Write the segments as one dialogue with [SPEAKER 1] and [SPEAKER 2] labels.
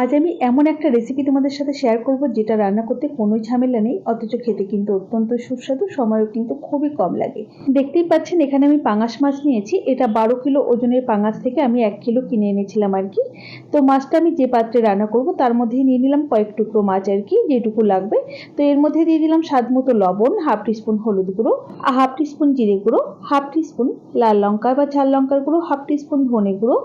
[SPEAKER 1] আজ আমি এমন একটা রেসিপি তোমাদের সাথে শেয়ার করব যেটা রান্না করতে কোনো ঝামেলা নেই, অথচ খেতে কিন্তু অত্যন্ত সুস্বাদু, সময়ও কিন্তু খুবই কম লাগে। দেখতেই পাচ্ছেন, এখানে আমি পাঙাশ মাছ নিয়েছি, এটা বারো কিলো ওজনের পাঙাশ থেকে আমি এক কিলো কিনে এনেছিলাম আর কি। তো মাছটা আমি যে পাত্রে রান্না করব, তার মধ্যেই নিয়ে নিলাম কয়েক টুকরো মাছ আর কি, যেটুকু লাগবে। তো এর মধ্যে দিয়ে দিলাম স্বাদ মতো লবণ, হাফ টিস্পুন হলুদ গুঁড়ো, হাফ টিস্পুন জিরে গুঁড়ো, হাফ টিস্পুন লাল লঙ্কা বা ঝাল লঙ্কার গুঁড়ো, হাফ টিস্পুন ধনে গুঁড়ো।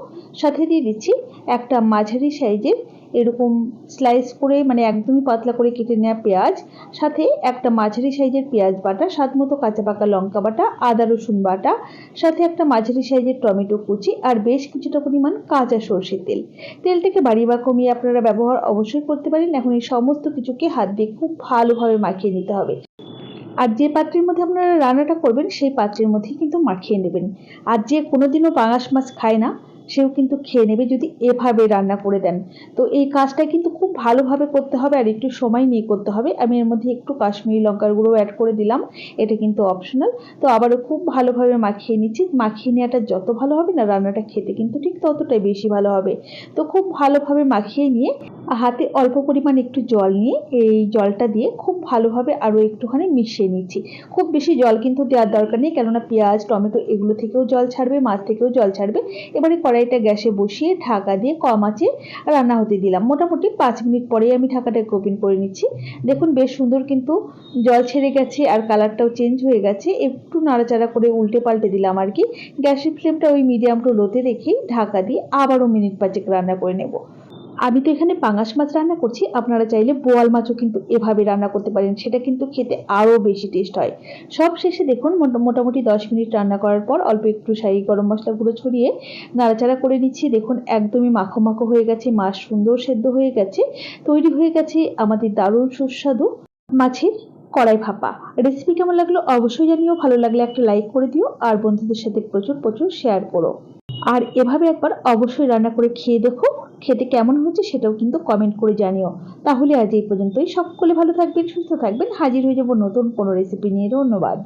[SPEAKER 1] সাথে দিয়ে দিচ্ছি একটা মাঝারি সাইজের এরকম স্লাইস করে মানে একদমই পাতলা করে কেটে নেওয়া পেঁয়াজ, সাথে একটা মাঝারি সাইজের পেঁয়াজ বাটা, স্বাদ মতো কাঁচা পাকা লঙ্কা বাটা, আদা, রসুন বাটা, সাথে একটা মাঝারি সাইজের টমেটো কুচি আর বেশ কিছুটা পরিমাণ কাঁচা সর্ষের তেল। তেলটাকে বাড়িয়ে বা কমিয়ে আপনারা ব্যবহার অবশ্যই করতে পারেন। এখন এই সমস্ত কিছুকে হাত দিয়ে খুব ভালোভাবে মাখিয়ে নিতে হবে। আর যে পাত্রের মধ্যে আপনারা রান্নাটা করবেন, সেই পাত্রের মধ্যেই কিন্তু মাখিয়ে নেবেন। আর যে কোনোদিনও পাঙাশ মাছ খায় না সেও কিন্তু খেয়ে নেবে যদি এভাবে রান্না করে দেন। তো এই কাজটা কিন্তু খুব ভালোভাবে করতে হবে আর একটু সময় নিয়ে করতে হবে। আমি এর মধ্যে একটু কাশ্মীরি লঙ্কার গুঁড়ো অ্যাড করে দিলাম। এটা কিন্তু অপশনাল তো আবারও খুব ভালোভাবে মাখিয়ে নিচ্ছি। মাখিয়ে নেওয়াটা যত ভালো হবে না, রান্নাটা খেতে কিন্তু ঠিক ততটাই বেশি ভালো হবে। তো খুব ভালোভাবে মাখিয়ে নিয়ে হাতে অল্প পরিমাণ একটু জল নিয়ে এই জলটা দিয়ে খুব ভালোভাবে আরও একটুখানি মিশিয়ে নিচ্ছি। খুব বেশি জল কিন্তু দেওয়ার দরকার নেই। কেননা পেঁয়াজ, টমেটো এগুলো থেকেও জল ছাড়বে, মাছ থেকেও জল ছাড়বে। এবারে কড়াইটা গ্যাসে বসিয়ে ঢাকা দিয়ে কম আঁচে রান্না হতে দিলাম। মোটামুটি পাঁচ মিনিট পরেই আমি ঢাকাটাকে ওপেন করে নিচ্ছি। দেখুন বেশ সুন্দর কিন্তু জল ছেড়ে গেছে আর কালারটাও চেঞ্জ হয়ে গেছে। একটু নাড়াচাড়া করে উল্টে পাল্টে দিলাম আর কি। গ্যাসের ফ্লেমটা ওই মিডিয়াম টু লোতে রেখেই ঢাকা দিয়ে আবারও মিনিট পাঁচেক রান্না করে নেব। আমি তো এখানে পাঙাশ মাছ রান্না করছি, আপনারা চাইলে বোয়াল মাছও কিন্তু এভাবে রান্না করতে পারেন, সেটা কিন্তু খেতে আরও বেশি টেস্ট হয়। সব শেষে দেখুন মোটামুটি দশ মিনিট রান্না করার পর অল্প একটু শাহি গরম মশলা গুঁড়ো ছড়িয়ে নাড়াচাড়া করে নিচ্ছি। দেখুন, একদমই মাখো মাখো হয়ে গেছে, মাছ সুন্দর সেদ্ধ হয়ে গেছে, তৈরি হয়ে গেছে আমাদের দারুণ সুস্বাদু মাছের কড়াই ভাপা। রেসিপি কেমন লাগল অবশ্যই জানিও, ভালো লাগলে একটা লাইক করে দিও, আর বন্ধুদের সাথে প্রচুর প্রচুর শেয়ার করো। আর এভাবে একবার অবশ্যই রান্না করে খেয়ে দেখো। খেতে কেমন হয়েছে সেটাও কিন্তু কমেন্ট করে জানিও। তাহলে আজ এই পর্যন্তই। সকলে ভালো থাকবেন, সুস্থ থাকবেন। হাজির হয়ে যাব নতুন কোনো রেসিপি নিয়ে। ধন্যবাদ।